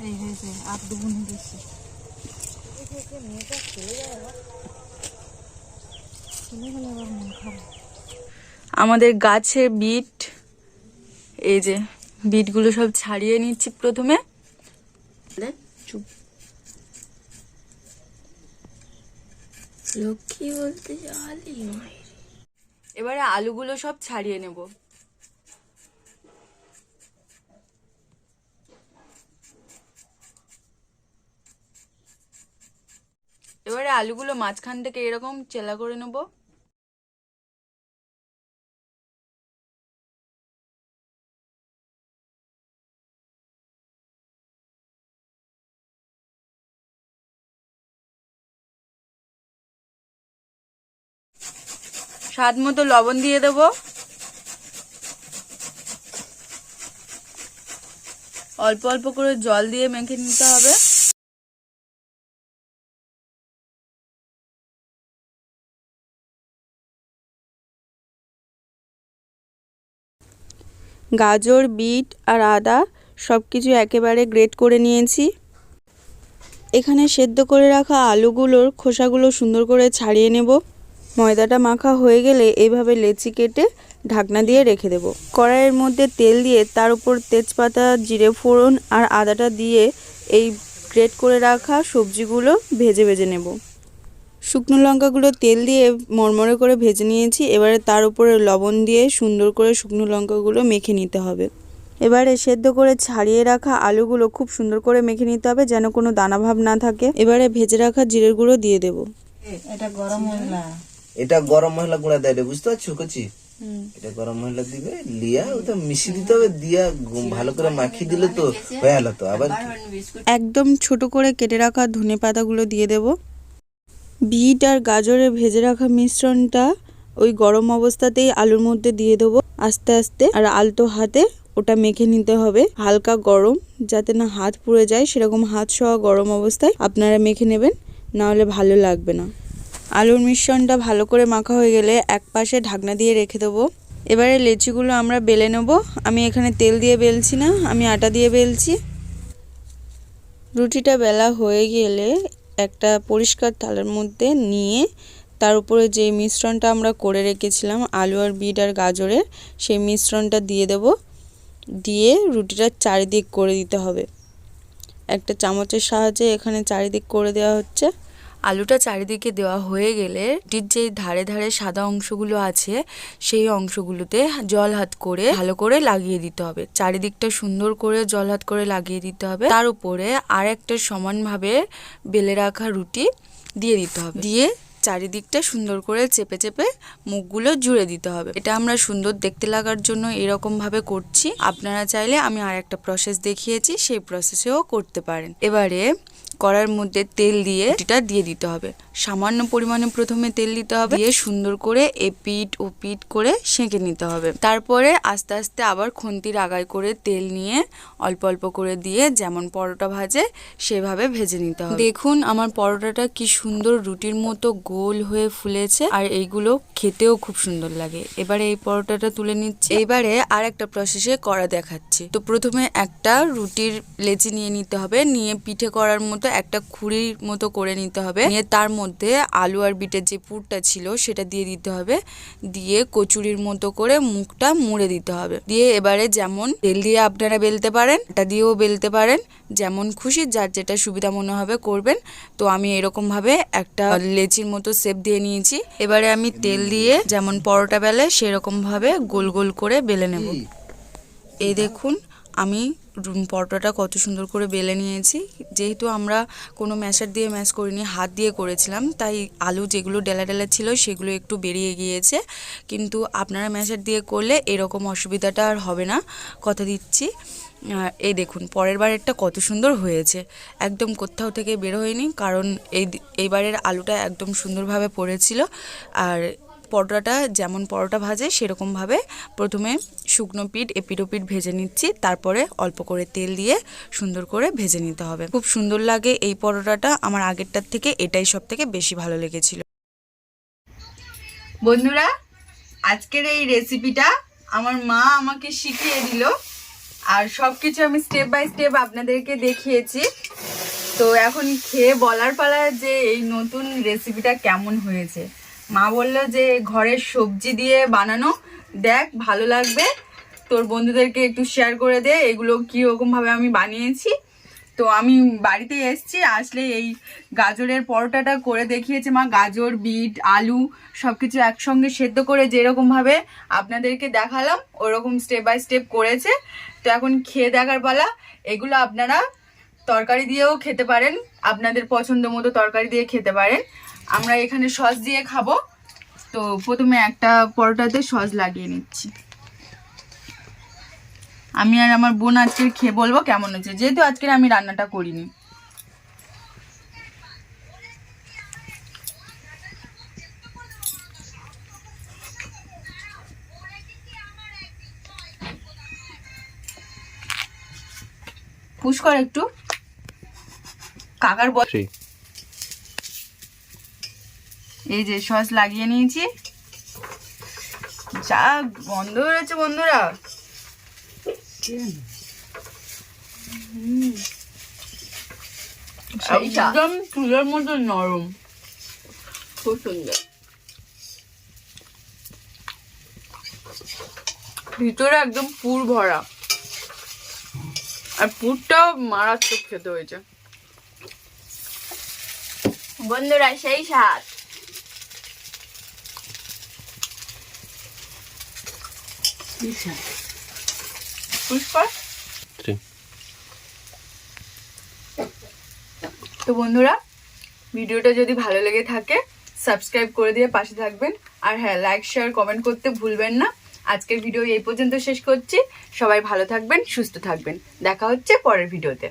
এই হয়েছে আর দুগুণ আমাদের গাছের বিট এই যে বিটগুলো সব ছাড়িয়ে নিচ্ছি প্রথমে। চুপ। লক্ষ্মী বলতে জালি এবারে আলুগুলো সব ছাড়িয়ে নেব। এবারে আলুগুলো মাঝখান থেকে এরকম চেলা করে নেব। স্বাদ মতো লবণ দিয়ে দেব। অল্প অল্প করে জল দিয়ে মেখে নিতে হবে। গাজর, বিট আর আদা সব কিছু একেবারে গ্রেট করে নিয়েছি। এখানে সেদ্ধ করে রাখা আলুগুলোর খোসাগুলো সুন্দর করে ছাড়িয়ে নেব। ময়দাটা মাখা হয়ে গেলে এইভাবে লেচি কেটে ঢাকনা দিয়ে রেখে দেব। কড়াইয়ের মধ্যে তেল দিয়ে তার উপর তেজপাতা, জিরে ফোড়ন আর আদাটা দিয়ে এই গ্রেট করে রাখা সবজিগুলো ভেজে ভেজে নেব। শুকনো লঙ্কাগুলো তেল দিয়ে মরমরে করে ভেজে নিয়েছি। এবারে তার উপরে লবণ দিয়ে সুন্দর করে শুকনো লঙ্কাগুলো মেখে নিতে হবে। এবারে সেদ্ধ করে ছাড়িয়ে রাখা আলুগুলো খুব সুন্দর করে মেখে নিতে হবে যেন কোনো দানা ভাব না থাকে। এবারে ভেজে রাখা জিরের গুঁড়ো দিয়ে দেব। এটা গরম মশলা। এটা গরম মশলা গুঁড়া দেয় বুঝতে পারছ কচি? এটা গরম মশলা দিবে লিয়া ওটা মিশিয়ে দিতে হবে দিয়া ভালো করে মাখিয়ে দিলে তো হয়ে গেল তো আবার একদম ছোট করে কেটে রাখা ধনে পাতাগুলো দিয়ে দেব। বিট আর গাজরে ভেজে রাখা মিশ্রণটা ওই গরম অবস্থাতেই আলুর মধ্যে দিয়ে দেবো আস্তে আস্তে। আর আলতো হাতে ওটা মেখে নিতে হবে। হালকা গরম যাতে না হাত পুড়ে যায়, সেরকম হাত সহ গরম অবস্থায় আপনারা মেখে নেবেন না হলে ভালো লাগবে না। আলুর মিশ্রণটা ভালো করে মাখা হয়ে গেলে এক পাশে ঢাকনা দিয়ে রেখে দেবো। এবারে লেচিগুলো আমরা বেলে নেব। আমি এখানে তেল দিয়ে বেলছি না, আমি আটা দিয়ে বেলছি। রুটিটা বেলা হয়ে গেলে একটা পরিষ্কার থালার মধ্যে নিয়ে তার উপরে যে মিশ্রণটা আমরা করে রেখেছিলাম, আলু আর বিট আর গাজরের, সেই মিশ্রণটা দিয়ে দেব। দিয়ে রুটিটা চারিদিক করে দিতে হবে। একটা চামচের সাহায্যে এখানে চারিদিক করে দেওয়া হচ্ছে। আলুটা চারিদিকে দেওয়া হয়ে গেলে রুটির যে ধারে ধারে সাদা অংশগুলো আছে, সেই অংশগুলোতে জল হাত করে ভালো করে লাগিয়ে দিতে হবে। চারিদিকটা সুন্দর করে জল হাত করে লাগিয়ে দিতে হবে। তার উপরে আর একটা সমানভাবে বেলে রাখা রুটি দিয়ে দিতে হবে। দিয়ে চারিদিকটা সুন্দর করে চেপে চেপে মুখগুলো জুড়ে দিতে হবে। এটা আমরা সুন্দর দেখতে লাগার জন্য এরকম ভাবে করছি। আপনারা চাইলে আমি আর একটা প্রসেস দেখিয়েছি, সেই প্রসেসেও করতে পারেন। এবারে কড়ার মধ্যে তেল দিয়ে এটা দিয়ে দিতে হবে। সামান্য পরিমাণে প্রথমে তেল দিতে হবে। দিয়ে সুন্দর করে এপিট ও পিট করে সেঁকে নিতে হবে। তারপরে আস্তে আস্তে আবার খুন্তির আগায় করে তেল নিয়ে অল্প অল্প করে দিয়ে যেমন পরোটা ভাজে, সেভাবে ভেজে নিতে হবে। দেখুন, আমার পরোটাটা কি সুন্দর রুটির মতো গোল হয়ে ফুলেছে। আর এইগুলো খেতেও খুব সুন্দর লাগে। এবারে এই পরোটাটা তুলে নিচ্ছি। এবারে আর একটা প্রসেসে করা দেখাচ্ছি। তো প্রথমে একটা রুটির লেচি নিয়ে নিতে হবে। নিয়ে পিঠে করার মতো একটা খুঁড়ির মতো করে নিতে হবে। নিয়ে তার মধ্যে আলু আর বিটের যে পুরটা ছিল সেটা দিয়ে দিতে হবে। দিয়ে কচুরির মতো করে মুখটা মুড়ে দিতে হবে। দিয়ে এবারে যেমন তেল দিয়ে আপনারা বেলতে পারেন এটা দিয়েও বেলতে পারেন। যেমন খুশি, যার যেটা সুবিধা মনে হবে করবেন। তো আমি এরকম ভাবে একটা লেচির মতো সেপ দিয়ে নিয়েছি। এবারে আমি তেল দিয়ে যেমন পরোটা বেলে সেরকম ভাবে গোল গোল করে বেলে নেব। এই দেখুন আমি পরোটাটা কত সুন্দর করে বেলে নিয়েছি। যেহেতু আমরা কোনো ম্যাশার দিয়ে ম্যাশ করিনি হাত দিয়ে করেছিলাম তাই আলু যেগুলো ডেলা ডেলা ছিল সেগুলো একটু বেরিয়ে গিয়েছে। কিন্তু আপনারা ম্যাশার দিয়ে করলে এরকম অসুবিধাটা আর হবে না। কথা দিচ্ছি এই দেখুন পরের বারেরটা কত সুন্দর হয়েছে। একদম কোথাও থেকে বের হয়নি কারণ এই এইবারের আলুটা একদম সুন্দরভাবে পড়েছিল। আর পরোটাটা যেমন পরোটা ভাজে, সেরকমভাবে প্রথমে শুকনো পিঠ এপিটো পিঠ ভেজে নিচ্ছি। তারপরে অল্প করে তেল দিয়ে সুন্দর করে ভেজে নিতে হবে। খুব সুন্দর লাগে এই পরোটাটা। আমার আগেরটার থেকে এটাই সব থেকে বেশি ভালো লেগেছিল। বন্ধুরা, আজকের এই রেসিপিটা আমার মা আমাকে শিখিয়ে দিল। আর সব কিছু আমি স্টেপ বাই স্টেপ আপনাদেরকে দেখিয়েছি। তো এখন খেয়ে বলার পালা যে এই নতুন রেসিপিটা কেমন হয়েছে। মা বলল যে ঘরের সবজি দিয়ে বানানো। দেখ, ভালো লাগবে। তোর বন্ধুদেরকে একটু শেয়ার করে দে। এগুলো কীরকম ভাবে আমি বানিয়েছি। তো আমি বাড়িতে এসেছি। আসলে এই গাজরের পরোটাটা করে দেখিয়েছে মা। গাজর, বিট, আলু সব কিছু একসঙ্গে সেদ্ধ করে যেরকমভাবে আপনাদেরকে দেখালাম, ওরকম স্টেপ বাই স্টেপ করেছে। তো এখন খেয়ে দেখার পালা। এগুলো আপনারা তরকারি দিয়েও খেতে পারেন। আপনাদের পছন্দ মতো তরকারি দিয়ে খেতে পারেন। আমরা এখানে সস দিয়ে খাব। তো প্রথমে একটা পরোটাতে সস লাগিয়ে নিচ্ছি। আমি আর আমার বোন আজকে খেয়ে বলব কেমন হচ্ছে যেহেতু আজকে আমি রান্নাটা করিনি। পুশ কর একটু। কাকার বল এই যে সস লাগিয়ে নিয়েছি। যা গন্ধ বেরোচ্ছে বন্ধুরা। হুম। একদম চুলের মতো নরম। খুব সুন্দর। ভিতরে একদম পুর ভরা। আর পুরটাও মারাত্মক খেতে হয়েছে। বন্ধুরা সেই স্বাদ। পুষ্কর তো বন্ধুরা ভিডিওটা যদি ভালো লেগে থাকে সাবস্ক্রাইব করে দিয়ে পাশে থাকবেন। আর হ্যাঁ লাইক শেয়ার কমেন্ট করতে ভুলবেন না। আজকের ভিডিও এই পর্যন্ত শেষ করছি। সবাই ভালো থাকবেন সুস্থ থাকবেন। দেখা হচ্ছে পরের ভিডিওতে।